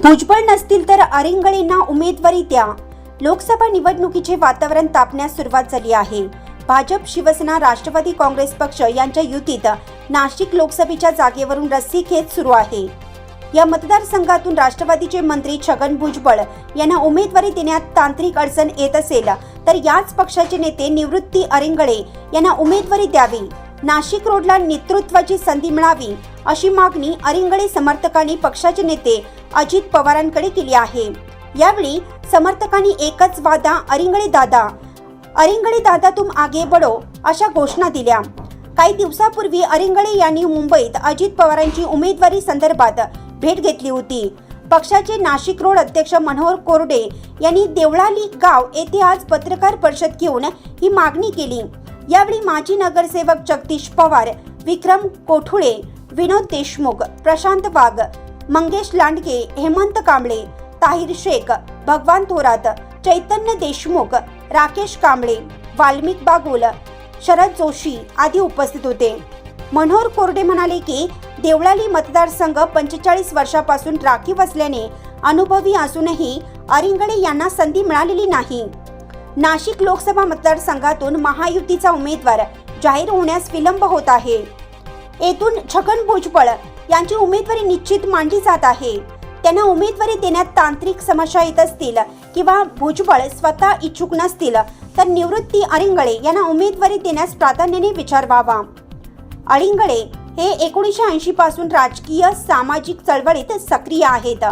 भुजबळ नसतील तर अरिंगळींना उमेदवारी द्या. लोकसभा निवडणुकीचे वातावरण तापण्यास सुरुवात झाली आहे. भाजप शिवसेना राष्ट्रवादी काँग्रेस पक्ष यांच्या युतीत नाशिक लोकसभेच्या जागेवरून रस्सीखेच सुरू आहे. या मतदारसंघातून राष्ट्रवादीचे मंत्री छगन भुजबळ यांना उमेदवारी देण्यात तांत्रिक अडचण येत असेल तर याच पक्षाचे नेते निवृत्ती अरिंगळे यांना उमेदवारी द्यावी. नाशिक रोडला नेतृत्वाची संधी मिळावी. अशी मागणी अरिंगळे समर्थकांनी पक्षाचे नेते अजित पवारांकडे केली आहे. यावेळी समर्थकांनी एकच वादा अरिंगळे दादा अरिंगळे दादा तुम आगे बढो अशा घोषणा दिल्या. काही दिवसापूर्वी अरिंगळे यांनी मुंबईत अजित पवारांची उमेदवारी संदर्भात भेट घेतली होती. पक्षाचे नाशिक रोड अध्यक्ष मनोहर कोरडे यांनी देवळाली गाव येथे आज पत्रकार परिषद घेऊन ही मागणी केली. यावेळी माजी नगरसेवक जगदीश पवार विक्रम कोठुळे विनोद देशमुख प्रशांत वाघ मंगेश लांडगे हेमंत कांबळे ताहिर शेख भगवान थोरात चैतन्य देशमुख राकेश कांबळे वाल्मिक बागुल शरद जोशी आदी उपस्थित होते. मनोहर कोरडे म्हणाले की देवळाली मतदारसंघ पंचेचाळीस वर्षापासून राखीव असल्याने अनुभवी असूनही अरिंगळे यांना संधी मिळालेली नाही. नाशिक लोकसभा मतदारसंघातून महायुतीचा उमेदवार जाहीर होण्यास विलंब होत आहे. येथून छगन भुजबळ यांची उमेदवारी निश्चित मांडली जात आहे. त्यांना उमेदवारी देण्यात तांत्रिक समस्या येत असतील किंवा भुजबळ स्वतः इच्छुक नसतील तर निवृत्ती अरिंगळे यांना उमेदवारी देण्यास प्राधान्याने विचार व्हावा अळिंगळे हे एकोणीसशे ऐंशी पासून राजकीय सामाजिक चळवळीत सक्रिय आहेत.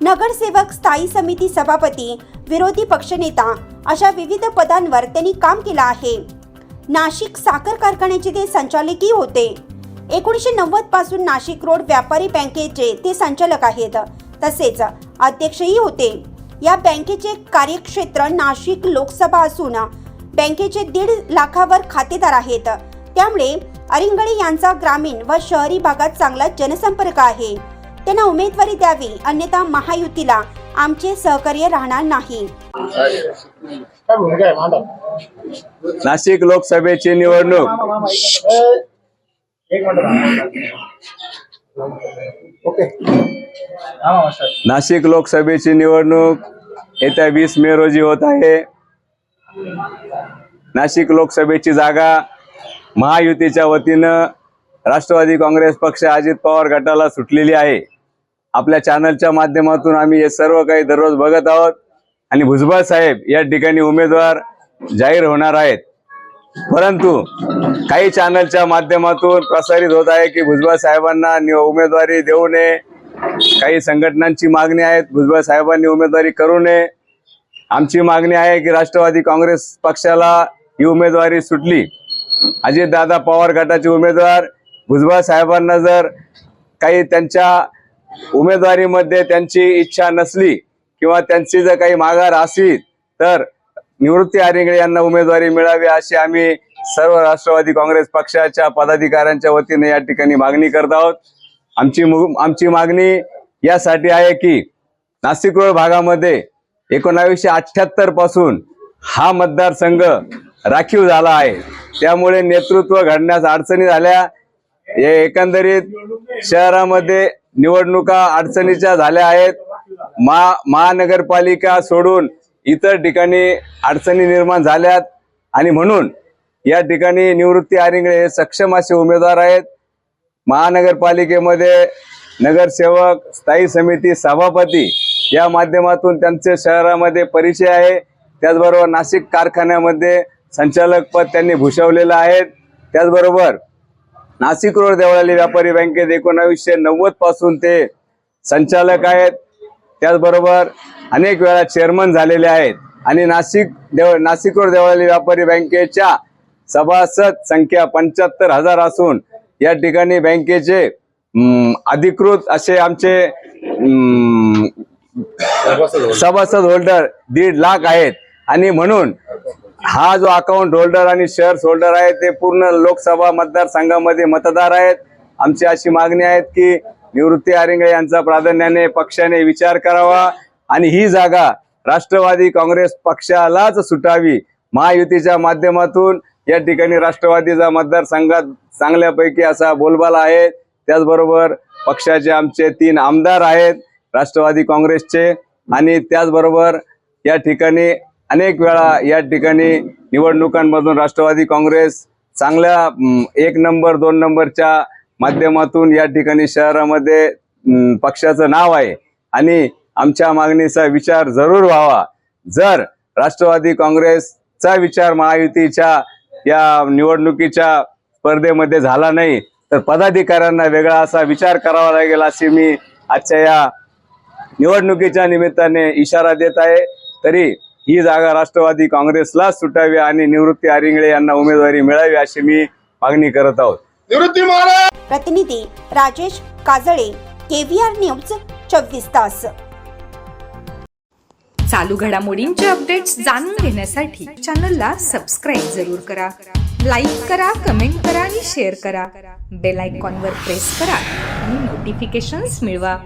नगरसेवक स्थायी समिती सभापती विरोधी पक्षनेता अशा विविध पदांवर त्यांनी काम केलं आहे. नाशिक साखर कारखान्याचे ते संचालकही होते. एकोणीसशे नव्वदपासून नाशिक रोड व्यापारी बँकेचे ते संचालक आहेत. तसेच अध्यक्षही होते. या बँकेचे कार्यक्षेत्र नाशिक लोकसभा असून बँकेचे दीड लाखावर खातेदार आहेत. त्यामुळे अरिंगळे यांचा ग्रामीण व शहरी भागात चांगला जनसंपर्क आहे. त्यांना उमेदवारी द्यावी अन्यथा महायुतीला आमचे सहकार्य राहणार नाही. नाशिक लोकसभेची निवडणूक. नाशिक लोकसभेची निवडणूक येत्या वीस मे रोजी होत आहे. नाशिक लोकसभेची जागा महायुतीच्या वतीनं राष्ट्रवादी काँग्रेस पक्ष अजित पवार गटाला सुटलेली आहे. आपल्या चॅनलच्या माध्यमातून आम्ही हे सर्व काही दररोज बघत आहोत. आणि भुजबळ साहेब या ठिकाणी उमेदवार जाहीर होणार आहेत. परंतु काही चॅनलच्या माध्यमातून प्रसारित होत आहे की भुजबळ साहेबांना उमेदवारी देऊ नये. काही संघटनांची मागणी आहेत भुजबळ साहेबांनी उमेदवारी करू नये. आमची मागणी आहे की राष्ट्रवादी काँग्रेस पक्षाला ही उमेदवारी सुटली. अजितदादा पवार गटाचे उमेदवार भुजबळ साहेबांना जर काही त्यांच्या उमेदवारीमध्ये त्यांची इच्छा नसली किंवा त्यांची जर काही माघार असली तर निवृत्ती आरिंगळे यांना उमेदवारी मिळावी अशी आम्ही सर्व राष्ट्रवादी काँग्रेस पक्षाच्या पदाधिकाऱ्यांच्या वतीने या ठिकाणी मागणी करत आहोत. आमची मु- आमची मागणी यासाठी आहे की नाशिक रोड भागामध्ये एकोणावीसशे अठ्याहत्तरपासून हा मतदारसंघ राखीव झाला आहे. त्यामुळे नेतृत्व घडण्यास अडचणी झाल्या. हे एकंदरीत शहरामध्ये निवडणुका अडचणीच्या झाल्या आहेत. मा महानगरपालिका सोडून इतर ठिकाणी अडचणी निर्माण झाल्यात आणि म्हणून या ठिकाणी निवृत्ती आरिंगळे हे सक्षम असे उमेदवार आहेत. महानगरपालिकेमध्ये नगरसेवक स्थायी समिती सभापती या माध्यमातून त्यांचे शहरामध्ये परिचय आहे. त्याचबरोबर नाशिक कारखान्यामध्ये संचालक पद त्यांनी भूषवलेलं आहे. त्याचबरोबर नाशिक रोड देवळाली व्यापारी बँकेत एकोणावीसशे नव्वदपासून ते संचालक आहेत. त्याचबरोबर अनेक वेळा चेअरमन झालेले आहेत. आणि नाशिक देव नाशिक रोड देवळाली व्यापारी बँकेच्या सभासद संख्या पंच्याहत्तर हजार असून या ठिकाणी बँकेचे अधिकृत असे आमचे सभासद होल्डर दीड लाख आहेत. आणि म्हणून हा जो अकाउंट होल्डर आणि शेअर्स होल्डर आहे ते पूर्ण लोकसभा मतदारसंघामध्ये मतदार आहेत. आमची अशी मागणी आहे की निवृत्ती आरिंगे यांचा प्राधान्याने पक्षाने विचार करावा आणि ही जागा राष्ट्रवादी काँग्रेस पक्षालाच सुटावी महायुतीच्या माध्यमातून या ठिकाणी राष्ट्रवादीचा मतदारसंघात चांगल्यापैकी असा बोलबाला आहे. त्याचबरोबर पक्षाचे आमचे तीन आमदार आहेत राष्ट्रवादी काँग्रेसचे आणि त्याचबरोबर या ठिकाणी अनेक वेळा या ठिकाणी निवडणुकांमधून राष्ट्रवादी काँग्रेस चांगल्या एक नंबर दोन नंबरच्या माध्यमातून या ठिकाणी शहरामध्ये पक्षाचं नाव आहे. आणि आमच्या मागणीचा विचार जरूर व्हावा. जर राष्ट्रवादी काँग्रेसचा विचार महायुतीच्या या निवडणुकीच्या स्पर्धेमध्ये झाला नाही तर पदाधिकाऱ्यांना वेगळा असा विचार करावा लागेल अशी मी आजच्या या निवडणुकीच्या निमित्ताने इशारा देत आहे. तरी ही जागा राष्ट्रवादी काँग्रेसला सुटावी आणि निवृत्ती आरिंगळे यांना उमेदवारी मिळावी अशी मी मागणी करत आहोत. निवृत्ती महाराज! प्रतिनिधी राजेश काजळे केव्हीआर न्यूज चोवीस तास. चालू घडामोडींचे अपडेट्स जाणून घेण्यासाठी चॅनलला सबस्क्राईब जरूर करा. लाईक करा कमेंट करा आणि शेअर करा. बेल आयकॉनवर प्रेस करा आणि नोटिफिकेशन्स मिळवा.